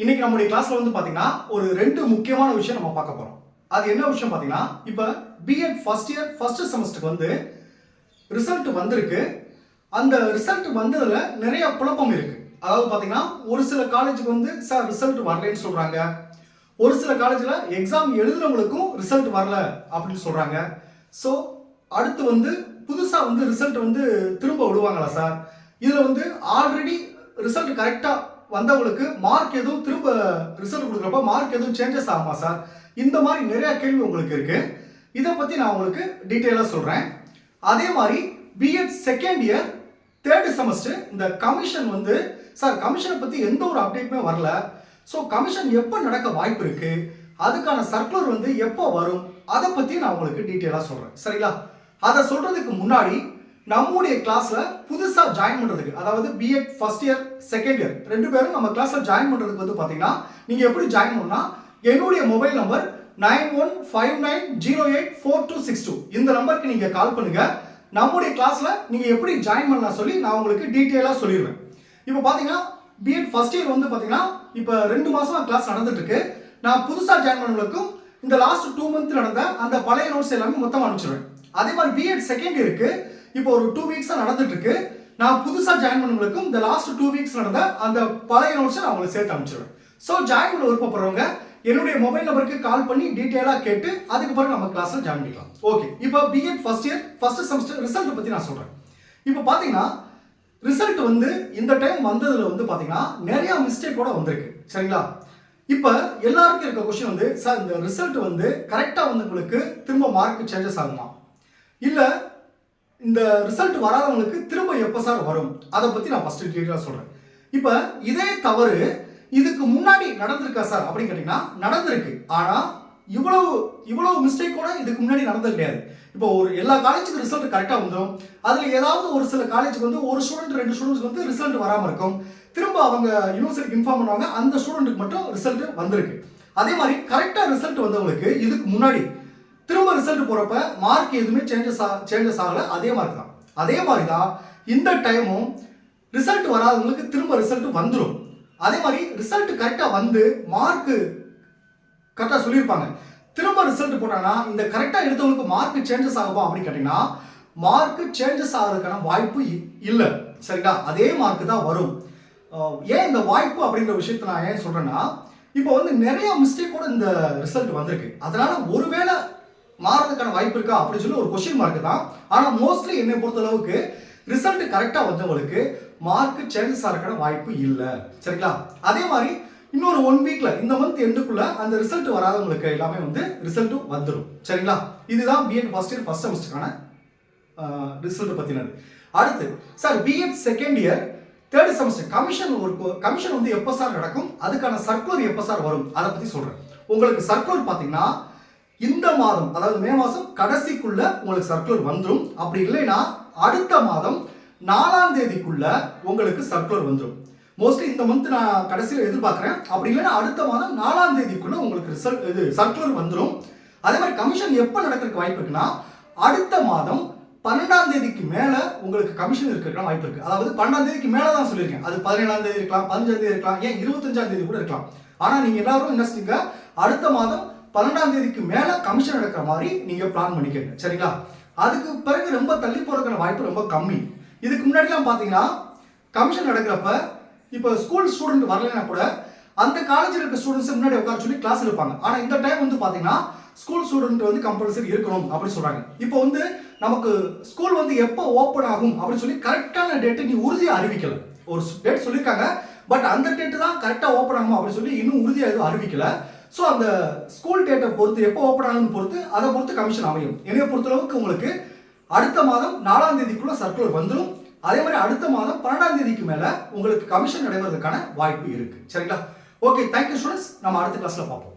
இன்னைக்கு நம்முடைய கிளாஸ்ல வந்து பாத்தீங்கன்னா ஒரு ரெண்டு முக்கியமான விஷயம் நம்ம பார்க்க போறோம். அது என்ன விஷயம் பாத்தீங்கன்னா இப்போ B Ed first year first செமஸ்டருக்கு வந்து ரிசல்ட் வந்திருக்கு. அந்த ரிசல்ட் வந்ததுல நிறைய குழப்பம் இருக்கு. அதாவது பாத்தீங்கன்னா ஒரு சில காலேஜுக்கு வந்து சார் ரிசல்ட் வரலன்னு சொல்றாங்க. ஒரு சில காலேஜில் எக்ஸாம் எழுதுறவங்களுக்கும் ரிசல்ட் வரல அப்படின்னு சொல்றாங்க. ஸோ அடுத்து வந்து புதுசாக வந்து ரிசல்ட் வந்து திரும்ப விடுவாங்களா சார் இதில் வந்து ஆல்ரெடி ரிசல்ட் கரெக்டாக வந்தவங்களுக்கு மார்க் எதுவும் திரும்ப ரிசல்ட் கொடுக்குறப்ப மார்க் எதுவும் சேஞ்சஸ் ஆகுமா சார் இந்த மாதிரி நிறைய கேள்வி உங்களுக்கு இருக்கு. இதை பற்றி நான் உங்களுக்கு டீட்டெயிலாக சொல்கிறேன் அதே மாதிரி B Ed second year third semester இந்த கமிஷன் வந்து சார் கமிஷனை பற்றி எந்த ஒரு அப்டேட்டுமே வரல. ஸோ கமிஷன் எப்போ நடக்க வாய்ப்பு இருக்கு? அதுக்கான சர்க்குலர் வந்து எப்போ வரும்? அதை பற்றி நான் உங்களுக்கு டீட்டெயிலாக சொல்கிறேன் சரிங்களா? அதை சொல்கிறதுக்கு முன்னாடி நம்முடைய கிளாஸில் புதுசாக ஜாயின் பண்ணுறதுக்கு அதாவது B Ed first year second year ரெண்டு பேரும் நம்ம கிளாஸில் ஜாயின் பண்ணுறதுக்கு வந்து பார்த்தீங்கன்னா நீங்கள் எப்படி ஜாயின் பண்ணணும்னா என்னுடைய mobile number nine one five nine zero eight four two six two இந்த நம்பருக்கு நீங்கள் கால் பண்ணுங்க. நம்முடைய கிளாஸில் நீங்கள் எப்படி ஜாயின் பண்ணலாம் சொல்லி நான் உங்களுக்கு டீட்டெயிலாக சொல்லிடுவேன். இப்போ பார்த்தீங்கன்னா பிஎட் ஃபர்ஸ்ட் இயர் வந்து பார்த்தீங்கன்னா இப்போ ரெண்டு மாசமா கிளாஸ் நடந்துட்டு இருக்கு நான் புதுசாக ஜாயின் பண்ணவங்களுக்கும் இந்த லாஸ்ட் டூ மந்த் நடந்த அந்த பழைய நோட்ஸ் எல்லாமே மொத்தமாக அனுப்பிச்சிடுவேன் அதே மாதிரி பிஎட் செகண்ட் இயருக்கு இப்போ ஒரு டூ வீக்ஸாக நடந்துட்டு இருக்கு நான் புதுசாக ஜாயின் பண்ணவங்களுக்கும் இந்த லாஸ்ட் டூ வீக்ஸ் நடந்த அந்த பழைய நோட்ஸை நான் உங்களுக்கு சேர்த்து அனுப்பிச்சிடுவேன் ஸோ ஜாயின் பண்ண விருப்பப்படுறவங்க என்னுடைய மொபைல் நம்பருக்கு கால் பண்ணி டீட்டெயிலாக கேட்டு அதுக்கு பிறகு நம்ம கிளாஸில் ஜாயின் பண்ணிக்கலாம். ஓகே இப்போ B Ed first year first semester result பற்றி நான் சொல்கிறேன் இப்போ பார்த்தீங்கன்னா ரிசல்ட் வந்து இந்த டைம் வந்ததில் வந்து பாத்தீங்கன்னா நிறையா மிஸ்டேக்கோட வந்திருக்கு. சரிங்களா? இப்போ எல்லாருக்கும் இருக்க கொஸ்டின் வந்து சார் இந்த ரிசல்ட் வந்து கரெக்டாக வந்து உங்களுக்கு திரும்ப மார்க் சேஞ்சஸ் ஆகுமா? இல்லை இந்த ரிசல்ட் வராதவங்களுக்கு திரும்ப எப்போ சார் வரும்? அதை பற்றி நான் ஃபஸ்ட்டு டீட்டெயிலாக சொல்கிறேன் இப்போ இதே தவறு இதுக்கு முன்னாடி நடந்திருக்கா சார் அப்படின்னு கேட்டிங்கன்னா நடந்திருக்கு. ஆனால் இவ்வளவு இவ்வளவு மிஸ்டேக் கூட இதுக்கு முன்னாடி நடந்தது கிடையாது. இப்போ ஒரு எல்லா காலேஜுக்கும் ரிசல்ட் கரெக்டாக வந்துடும் அதில் ஏதாவது ஒரு சில காலேஜுக்கு வந்து ஒரு ஸ்டூடெண்ட் ரெண்டு ஸ்டூடெண்ட்ஸ்க்கு வந்து ரிசல்ட் வராமல் இருக்கும். திரும்ப அவங்க யூனிவர்சிட்டிக்கு இன்ஃபார்ம் பண்ணுவாங்க. அந்த ஸ்டூடெண்ட்டுக்கு மட்டும் ரிசல்ட் வந்திருக்கு. அதே மாதிரி கரெக்டாக ரிசல்ட் வந்தவங்களுக்கு இதுக்கு முன்னாடி திரும்ப ரிசல்ட் போகிறப்ப மார்க் எதுவுமே சேஞ்சஸ் ஆக சேஞ்சஸ் ஆகலை. அதே மார்க் தான். அதே மாதிரி தான் இந்த டைமும் ரிசல்ட் வராதவங்களுக்கு திரும்ப ரிசல்ட் வந்துடும் அதே மாதிரி ரிசல்ட் கரெக்டாக வந்து மார்க்கு கரெக்டாக சொல்லியிருப்பாங்க. திரும்ப ரிசல்ட் போட்டாங்கன்னா இந்த கரெக்டாக எடுத்தவங்களுக்கு மார்க் சேஞ்சஸ் ஆகுமா அப்படின்னு கேட்டிங்கன்னா மார்க் சேஞ்சஸ் ஆகிறதுக்கான வாய்ப்பு இல்லை. சரிங்களா? அதே மார்க்கு தான் வரும். ஏன் இந்த வாய்ப்பு அப்படிங்கிற விஷயத்த நான் ஏன் சொல்கிறேன்னா இப்போ வந்து நிறைய மிஸ்டேக்கோட இந்த ரிசல்ட் வந்திருக்கு. அதனால ஒருவேளை மாறதுக்கான வாய்ப்பு இருக்கா அப்படின்னு சொல்லி ஒரு கொஸ்டின் மார்க் தான். ஆனால் மோஸ்ட்லி என்னை பொறுத்த அளவுக்கு ரிசல்ட் கரெக்டாக வந்தவங்களுக்கு மார்க் சேஞ்சஸ் ஆகிறக்கான வாய்ப்பு இல்லை. சரிங்களா? அதே மாதிரி இன்னொரு ஒன் வீக்ல இந்த மந்த் எண்டுக்குள்ள அந்த ரிசல்ட் வராதவங்களுக்கு எல்லாமே வந்து ரிசல்ட்டும் வந்துடும் சரிங்களா? இதுதான் B Ed first year first செமஸ்டருக்கான result பற்றினது அடுத்து sir B Ed second year third semester commission ஒரு கமிஷன் வந்து எப்போ சார் நடக்கும்? அதுக்கான சர்க்குலர் எப்போ சார் வரும்? அதை பற்றி சொல்கிறேன் உங்களுக்கு சர்க்குலர் பார்த்தீங்கன்னா இந்த மாதம் அதாவது மே மாதம் கடைசிக்குள்ள உங்களுக்கு சர்க்குலர் வந்துடும் அப்படி இல்லைன்னா அடுத்த மாதம் நாலாம் தேதிக்குள்ள உங்களுக்கு சர்க்குலர் வந்துடும் மோஸ்ட்லி இந்த மந்த் நான் கடைசியில் எதிர்பார்க்குறேன். அப்படி இல்லைன்னா அடுத்த மாதம் நாலாம் தேதிக்குள்ள உங்களுக்கு ரிசல்ட் இது சர்க்குலர் வந்துடும் அதே மாதிரி கமிஷன் எப்போ நடக்கிறதுக்கு வாய்ப்பு இருக்குன்னா அடுத்த மாதம் பன்னெண்டாம் தேதிக்கு மேலே உங்களுக்கு கமிஷன் இருக்கிறதுக்கு வாய்ப்பு இருக்குது அதாவது பன்னெண்டாம் தேதிக்கு மேலே தான் சொல்லியிருக்கேன். அது பதினேழாம் தேதி இருக்கலாம் பதினஞ்சாம் தேதி இருக்கலாம் ஏன் இருபத்தஞ்சாம் தேதி கூட இருக்கலாம். ஆனால் நீங்கள் எல்லாரும் என்ன செய்யுங்க அடுத்த மாதம் பன்னெண்டாம் தேதிக்கு மேலே கமிஷன் எடுக்கிற மாதிரி நீங்கள் பிளான் பண்ணிக்கங்க. சரிங்களா? அதுக்கு பிறகு ரொம்ப தள்ளி போகிறதுக்கான வாய்ப்பு ரொம்ப கம்மி. இதுக்கு முன்னாடிலாம் பார்த்தீங்கன்னா கமிஷன் நடக்கிறப்ப இப்போ ஸ்கூல் ஸ்டூடெண்ட் வரலைன்னா கூட அந்த காலேஜில் இருக்க ஸ்டூடெண்ட்ஸ் முன்னாடி உட்கார சொல்லி கிளாஸ் இருப்பாங்க ஆனால் இந்த டைம் வந்து பார்த்தீங்கன்னா ஸ்கூல் ஸ்டூடெண்ட் வந்து கம்பல்சரி இருக்கணும் அப்படின்னு சொல்கிறாங்க இப்போ வந்து நமக்கு ஸ்கூல் வந்து எப்போ ஓப்பன் ஆகும் அப்படின்னு சொல்லி கரெக்டான டேட்டை நீ உறுதியாக அறிவிக்கல. ஒரு டேட் சொல்லியிருக்காங்க பட் அந்த டேட்டு தான் கரெக்டாக ஓப்பன் ஆகும் அப்படின்னு சொல்லி இன்னும் உறுதியாக எதுவும் அறிவிக்கல. ஸோ அந்த ஸ்கூல் டேட்டை பொறுத்து எப்போ ஓப்பன் ஆகும்னு பொறுத்து அதை பொறுத்து கமிஷன் அமையும். என்னைய பொறுத்தளவுக்கு உங்களுக்கு அடுத்த மாதம் நாலாம் தேதிக்குள்ளே சர்க்குலர் வந்துடும் அதே மாதிரி அடுத்த மாதம் பன்னெண்டாம் தேதிக்கு மேலே உங்களுக்கு கமிஷன் நடைபெறதுக்கான வாய்ப்பு இருக்குது சரிங்களா? ஓகே தேங்க்யூ ஸ்டூடெண்ட்ஸ் நம்ம அடுத்த கிளாஸில் பார்ப்போம்.